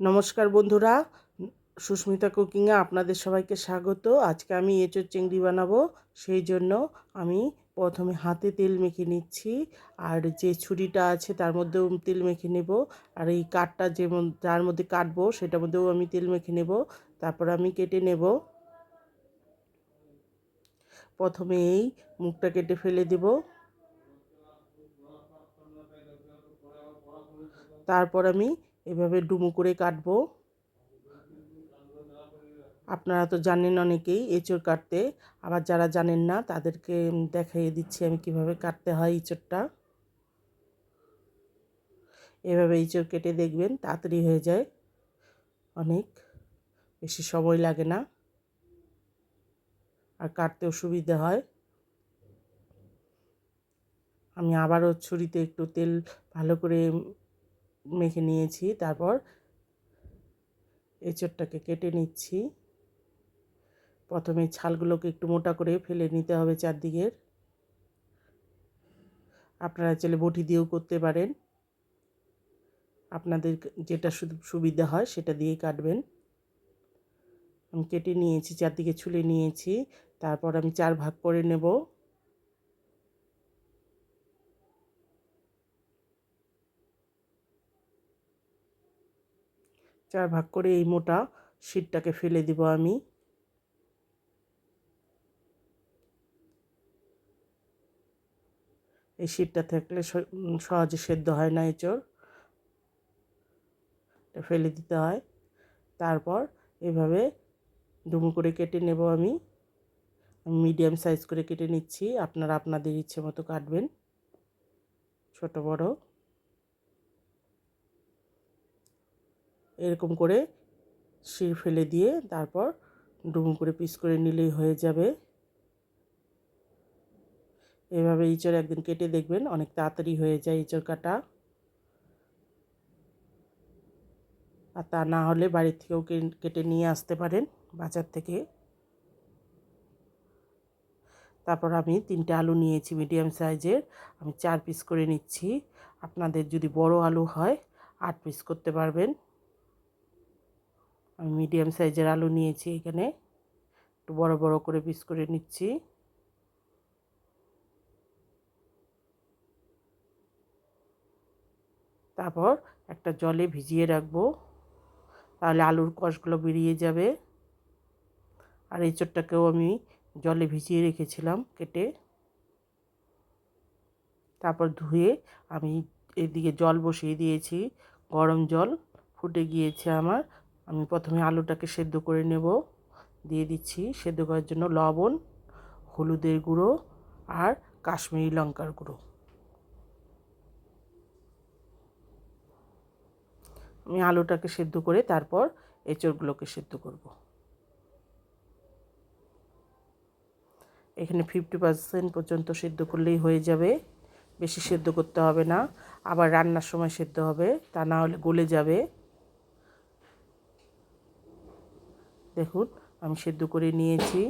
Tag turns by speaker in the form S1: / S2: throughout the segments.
S1: নমস্কার বন্ধুরা, সুস্মিতা কুকিংয়ে আপনাদের সবাইকে স্বাগত। আজকে আমি এঁচোর চিংড়ি বানাবো, সেই জন্য আমি প্রথমে হাতে তেল মেখে নিচ্ছি, আর যে ছুরিটা আছে তার মধ্যেও তেল মেখে নেব, আর এই কাঠটা যে যার মধ্যে কাটবো সেটার মধ্যেও আমি তেল মেখে নেব, তারপর আমি কেটে নেব। প্রথমে এই মুখটা কেটে ফেলে দেব। তারপর আমি এভাবে ডুমো করে কাটবো। আপনারা তো জানেন অনেকেই এঁচড় কাটতে, আবার যারা জানেন না তাদেরকে দেখাইয়ে দিচ্ছি আমি কীভাবে কাটতে হয় এঁচড়টা। এভাবে এঁচড় কেটে দেখবেন, তাড়াতাড়ি হয়ে যায়। অনেক বেশি সময় লাগে না। আর কাটতেও সুবিধা হয়। আমি আবারও ছুরিতে একটু তেল ভালো করে মেখে নিয়েছি, তারপর এঁচড়টাকে কেটে নিচ্ছি। প্রথমে ছালগুলোকে একটু মোটা করে ফেলে নিতে হবে চারদিকের। আপনারা চাইলে বটি দিয়েও করতে পারেন। আপনাদের যেটা সুবিধা হয় সেটা দিয়ে কাটবেন। আমি কেটে নিয়েছি, চারদিকে ছুলে নিয়েছি। তারপর আমি চার ভাগ করে নেব। চার ভাগ করে এই মোটা শীতটাকে ফেলে দিব আমি। এই শীতটা থাকলে সহজে সেদ্ধ হয় না এঁচড়। ফেলে দিতে হয়। তারপর এভাবে ডুমো করে কেটে নেব আমি মিডিয়াম সাইজ করে কেটে নিচ্ছি। আপনারা আপনাদের ইচ্ছে মতো কাটবেন। ছোট, বড়। এরকম করে শির ফেলে দিয়ে তারপর ডুমো করে পিস করে নিলেই হয়ে যাবে। এভাবে ইঁচড় একদিন কেটে দেখবেন, অনেক তাড়াতাড়ি হয়ে যায় ইঁচড় কাটা। আর তা না হলে বাড়ির থেকেও কেটে নিয়ে আসতে পারেন বাজার থেকে। তারপর আমি তিনটে আলু নিয়েছি মিডিয়াম সাইজের, আমি চার পিস করে নিচ্ছি। আপনাদের যদি বড় আলু হয়, আট পিস করতে পারবেন। আমি মিডিয়াম সাইজের আলু নিয়েছি এখানে। একটু বড় বড় করে পিস করে নিচ্ছি। তারপর একটা জলে ভিজিয়ে রাখব। তাহলে আলুর কষগুলো বেরিয়ে যাবে। আর এই চোরটাকেও আমি জলে ভিজিয়ে রেখেছিলাম কেটে। তারপর ধুয়ে আমি এদিকে জল বসিয়ে দিয়েছি। গরম জল ফুটে গিয়েছে আমার। আমি প্রথমে আলুটাকে সেদ্ধ করে নেব। দিয়ে দিচ্ছি সেদ্ধ করার জন্য লবণ, হলুদের গুঁড়ো আর কাশ্মীরি লঙ্কার গুঁড়ো। আমি আলুটাকে সেদ্ধ করে তারপর এঁচড়গুলোকে সেদ্ধ করব। এখানে ফিফটি পার্সেন্ট পর্যন্ত সেদ্ধ করলেই হয়ে যাবে। বেশি সেদ্ধ করতে হবে না। আবার রান্নার সময় সেদ্ধ হবে। তা না হলে গলে যাবে। দেখুন, আমি সেদ্ধ করে নিয়েছি।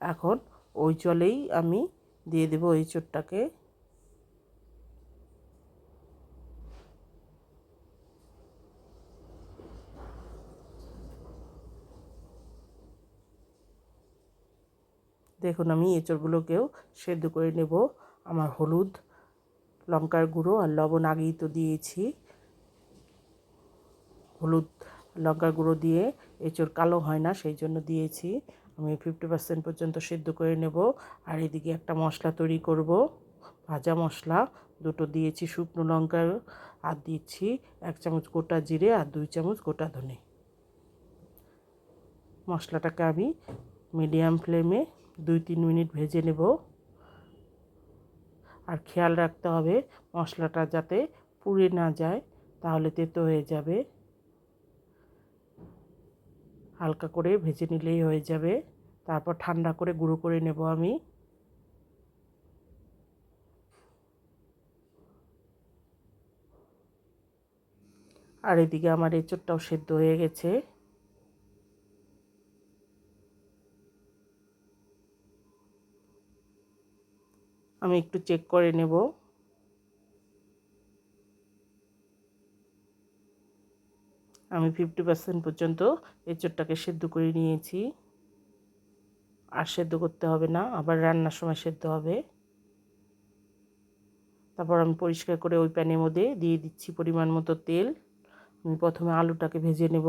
S1: এখন ওই জলেই আমি দিয়ে দেবো চোরটাকে। দেখুন, আমি এঁচড়গুলোকেও সেদ্ধ করে নেব। আমার হলুদ, লঙ্কার গুঁড়ো আর লবণ আগেই তো দিয়েছি। হলুদ লঙ্কার গুঁড়ো দিয়ে, এঁচড় কালো হয় না সেই জন্য দিয়েছি। আমি ফিফটি পার্সেন্ট পর্যন্ত সেদ্ধ করে নেব। আর এদিকে একটা মশলা তৈরি করব, ভাজা মশলা। দুটো দিয়েছি শুকনো লঙ্কার, আর দিচ্ছি এক চামচ গোটা জিরে আর দুই চামচ গোটা ধনে। মশলাটাকে আমি মিডিয়াম ফ্লেমে দুই তিন মিনিট ভেজে নেব। আর খেয়াল রাখতে হবে, মশলাটা যাতে পুড়ে না যায়, তাহলে তেতো হয়ে যাবে। হালকা করে ভেজে নিলেই হয়ে যাবে। তারপর ঠান্ডা করে গুঁড়ো করে নেব আমি। আর এদিকে আমার এঁচোড়টাও সেদ্ধ হয়ে গেছে। আমি একটু চেক করে নেব। আমি ফিফটি পার্সেন্ট পর্যন্ত এঁচোড়টাকে সেদ্ধ করে নিয়েছি। আর সেদ্ধ করতে হবে না, আবার রান্নার সময় সেদ্ধ হবে। তারপর আমি পরিষ্কার করে ওই প্যানের মধ্যে দিয়ে দিচ্ছি পরিমাণ মতো তেল। আমি প্রথমে আলুটাকে ভেজে নেব।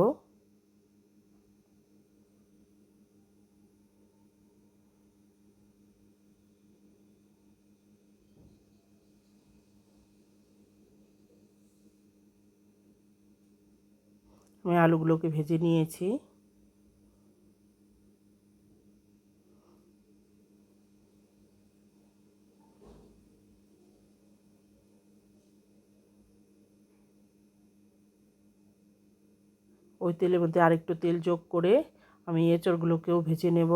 S1: আমি আলুগুলোকে ভেজে নিয়েছি। ওই তেলের মধ্যে আরেকটু তেল যোগ করে আমি এঁচড়গুলোকেও ভেজে নেব।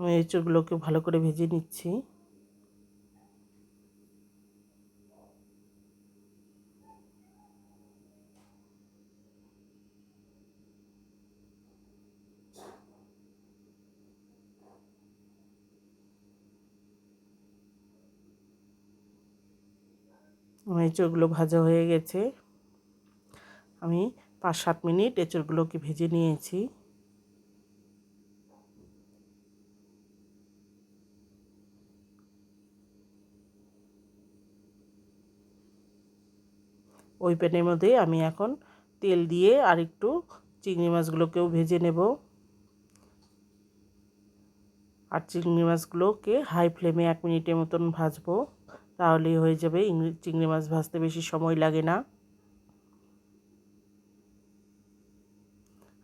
S1: আমি এঁচড়গুলোকে ভালো করে ভেজে নিচ্ছি। এঁচড়গুলো ভাজা হয়ে গেছে। আমি পাঁচ সাত মিনিট এঁচড়গুলোকে ভেজে নিয়েছি। ওই প্যানের মধ্যে আমি এখন তেল দিয়ে আর একটু চিংড়ি মাছগুলোকেও ভেজে নেব। আর চিংড়ি মাছগুলোকে হাই ফ্লেমে এক মিনিটের মতন ভাজবো, তাহলেই হয়ে যাবে চিংড়ি মাছ ভাজতে বেশি সময় লাগে না।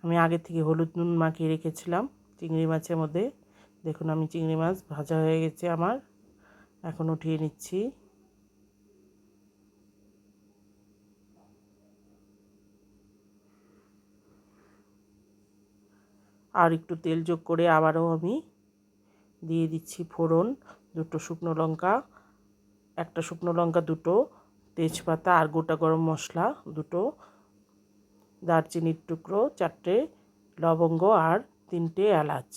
S1: আমি আগে থেকে হলুদ নুন মাখিয়ে রেখেছিলাম চিংড়ি মাছের মধ্যে। দেখুন আমি চিংড়ি মাছ ভাজা হয়ে গেছে আমার। এখন উঠিয়ে নিচ্ছি। আর একটু তেল যোগ করে আবারও আমি দিয়ে দিচ্ছি ফোড়ন, দুটো শুকনো লঙ্কা, একটা শুকনো লঙ্কা দুটো, তেজপাতা আর গোটা গরম মশলা দুটো, দারচিনির টুকরো, চারটে লবঙ্গ আর তিনটে এলাচ।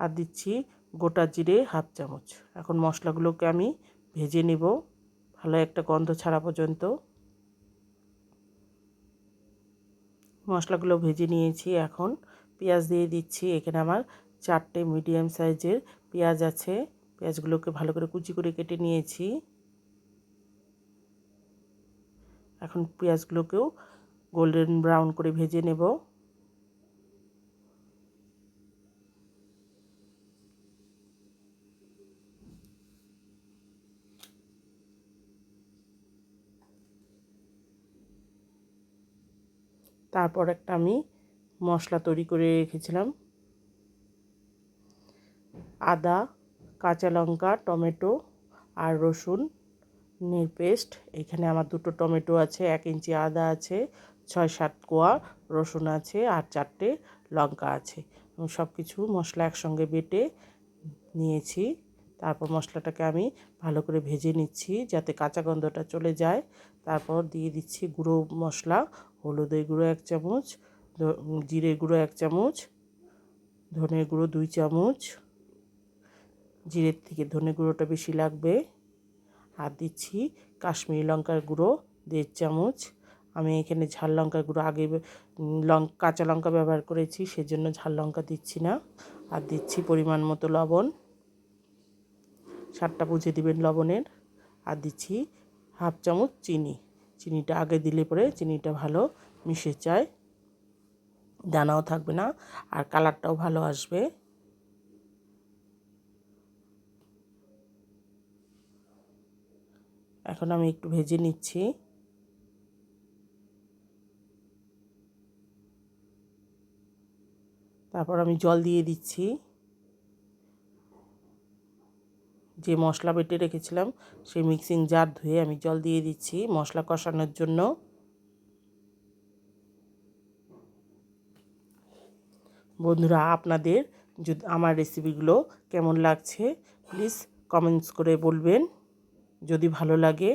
S1: আর দিচ্ছি গোটা জিরে হাফ চামচ। এখন মশলাগুলোকে আমি ভেজে নেব। ভালো একটা গন্ধ ছাড়া পর্যন্ত। মশলাগুলো ভেজে নিয়েছি এখন। পেঁয়াজ দিয়ে দিচ্ছি, এখানে আমার চারটে মিডিয়াম সাইজের পেঁয়াজ আছে। পেঁয়াজগুলোকে ভালো করে কুচি করে কেটে নিয়েছি। এখন পেঁয়াজগুলোকেও গোল্ডেন ব্রাউন করে ভেজে নেব। তারপর একটা আমি মশলা তৈরি করে রেখেছিলাম। আদা, কাঁচা লঙ্কা, টমেটো আর রসুন নের পেস্ট, এখানে আমার দুটো টমেটো আছে, এক ইঞ্চি আদা আছে ছয় সাত কোয়া রসুন আছে আর চারটে লঙ্কা আছে। আমি সব কিছু মশলা একসঙ্গে বেটে নিয়েছি। তারপর মশলাটাকে আমি ভালো করে ভেজে নিচ্ছি যাতে কাঁচা গন্ধটা চলে যায়। তারপর দিয়ে দিচ্ছি গুঁড়ো মশলা হলুদের গুঁড়ো এক চামচ জিরে গুঁড়ো এক চামচ ধনের গুঁড়ো দুই চামচ। জিরের থেকে ধনে গুঁড়োটা বেশি লাগবে। আর দিচ্ছি কাশ্মীরি লঙ্কার গুঁড়ো দেড় চামচ। আমি এখানে ঝাল লঙ্কার গুঁড়ো আগে লঙ্কা কাঁচা লঙ্কা ব্যবহার করেছি, সেজন্য ঝাল লঙ্কা দিচ্ছি না। আর দিচ্ছি পরিমাণ মতো লবণ। সারটা বুঝে দিবেন লবণের। আর দিচ্ছি হাফ চামচ চিনি। চিনিটা আগে দিলে পরে চিনিটা ভালো মিশে যায়। দানাও থাকবে না, আর কালারটাও ভালো আসবে। এখন আমি একটু ভেজে নিচ্ছি। তারপর আমি জল দিয়ে দিচ্ছি। যে মশলা বেটে রেখেছিলাম, সেই মিক্সিং জার ধুয়ে আমি জল দিয়ে দিচ্ছি মশলা কষানোর জন্য। বন্ধুরা, আপনাদের যদি, আমার রেসিপিগুলো কেমন লাগছে প্লিজ কমেন্টস করে বলবেন। যদি ভালো লাগে,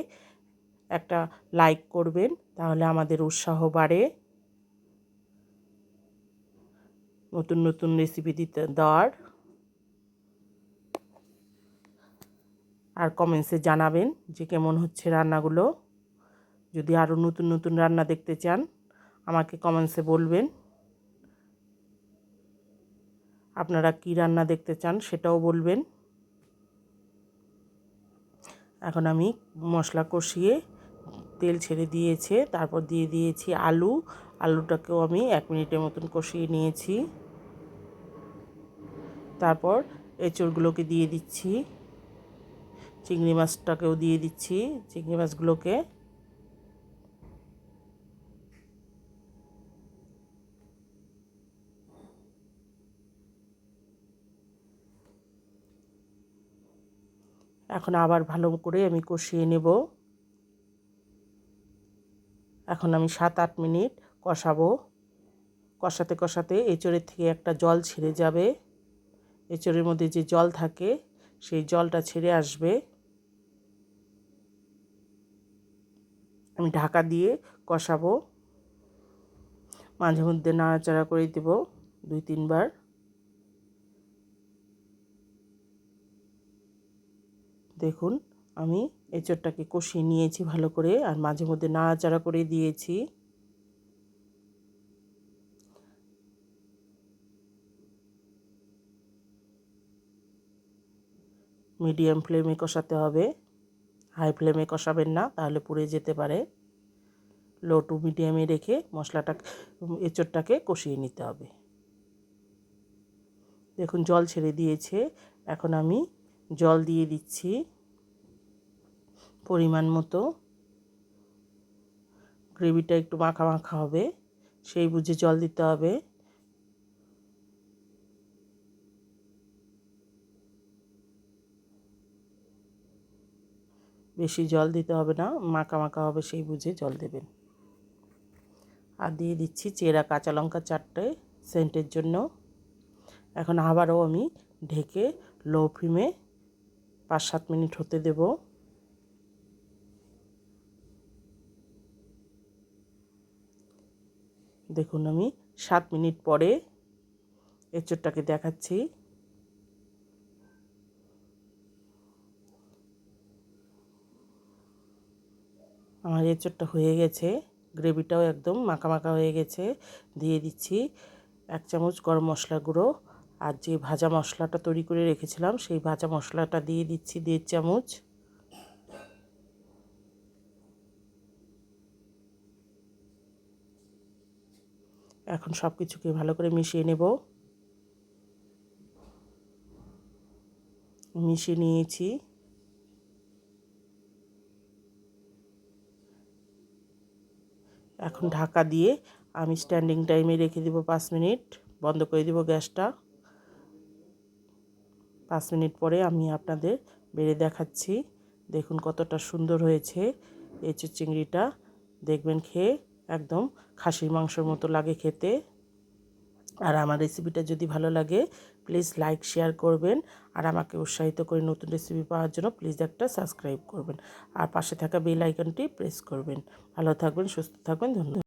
S1: একটা লাইক করবেন, তাহলে আমাদের উৎসাহ বাড়ে। নতুন নতুন রেসিপি দিতে দেওয়ার আর কমেন্টসে জানাবেন যে কেমন হচ্ছে রান্নাগুলো। যদি আরও নতুন নতুন রান্না দেখতে চান, আমাকে কমেন্টসে বলবেন। আপনারা কি রান্না দেখতে চান সেটাও বলবেন। এখন আমি মশলা কষিয়ে তেল ছেড়ে দিয়েছে, তারপর দিয়ে দিয়েছি আলু। আলুটাকেও আমি এক মিনিটের মতন কষিয়ে নিয়েছি। তারপর এঁচড়গুলোকে দিয়ে দিচ্ছি। চিংড়ি মাছটাকেও দিয়ে দিচ্ছি, চিংড়ি মাছগুলোকে। এখন আবার ভালো করে আমি কষিয়ে নেব। এখন আমি সাত আট মিনিট কষাবো। কষাতে কষাতে এঁচড়ের থেকে একটা জল ছেড়ে যাবে। এঁচড়ের মধ্যে যে জল থাকে, সেই জলটা ছেড়ে আসবে। আমি ঢাকা দিয়ে কষাবো। মাঝে মধ্যে নাড়াচাড়া করে দেব দুই, তিনবার। দেখুন, আমি এঁচড়টাকে কষিয়ে নিয়েছি ভালো করে আর মাঝে মধ্যে নাড়াচাড়া করে দিয়েছি। মিডিয়াম ফ্লেমে কষাতে হবে। হাই ফ্লেমে কষাবেন না, তাহলে পুড়ে যেতে পারে। লো টু মিডিয়ামে রেখে মশলাটা, এঁচড়টাকে কষিয়ে নিতে হবে। দেখুন, জল ছেড়ে দিয়েছে। এখন আমি জল দিয়ে দিচ্ছি পরিমাণ মতো। গ্রেভিটা একটু মাখা মাখা হবে, সেই বুঝে জল দিতে হবে। বেশি জল দিতে হবে না, মাখা মাখা হবে সেই বুঝে জল দেবেন। আর দিয়ে দিচ্ছি চেরা কাঁচা লঙ্কা চারটে সেন্টের জন্য। এখন আবারও আমি ঢেকে লো ফ্লেমে পাঁচ সাত মিনিট হতে দেব। দেখুন আমি সাত মিনিট পরে এঁচড়টাকে দেখাচ্ছি। আমার এঁচড়টা হয়ে গেছে। গ্রেভিটাও একদম মাখা মাখা হয়ে গেছে। দিয়ে দিচ্ছি এক চামচ গরম মশলা গুঁড়ো। আর যে ভাজা মশলাটা তৈরি করে রেখেছিলাম, সেই ভাজা মশলাটা দিয়ে দিচ্ছি দেড় চামচ। এখন সব কিছুকে ভালো করে মিশিয়ে নেব। মিশিয়ে নিয়েছি। এখন ঢাকা দিয়ে আমি স্ট্যান্ডিং টাইমে রেখে দেবো পাঁচ মিনিট। বন্ধ করে দেবো গ্যাসটা। পাঁচ মিনিট পরে আমি আপনাদের বেড়ে দেখাচ্ছি। দেখুন কতটা সুন্দর হয়েছে এই চিংড়িটা দেখবেন খেয়ে একদম খাসির মাংসর মতো লাগে খেতে। আর আমার রেসিপিটা যদি ভালো লাগে প্লিজ লাইক শেয়ার করবেন। আর আমাকে উৎসাহিত করে নতুন রেসিপি পাওয়ার জন্য প্লিজ একটা সাবস্ক্রাইব করবেন। আর পাশে থাকা বেল আইকনটি প্রেস করবেন। ভালো থাকবেন, সুস্থ থাকবেন, ধন্যবাদ।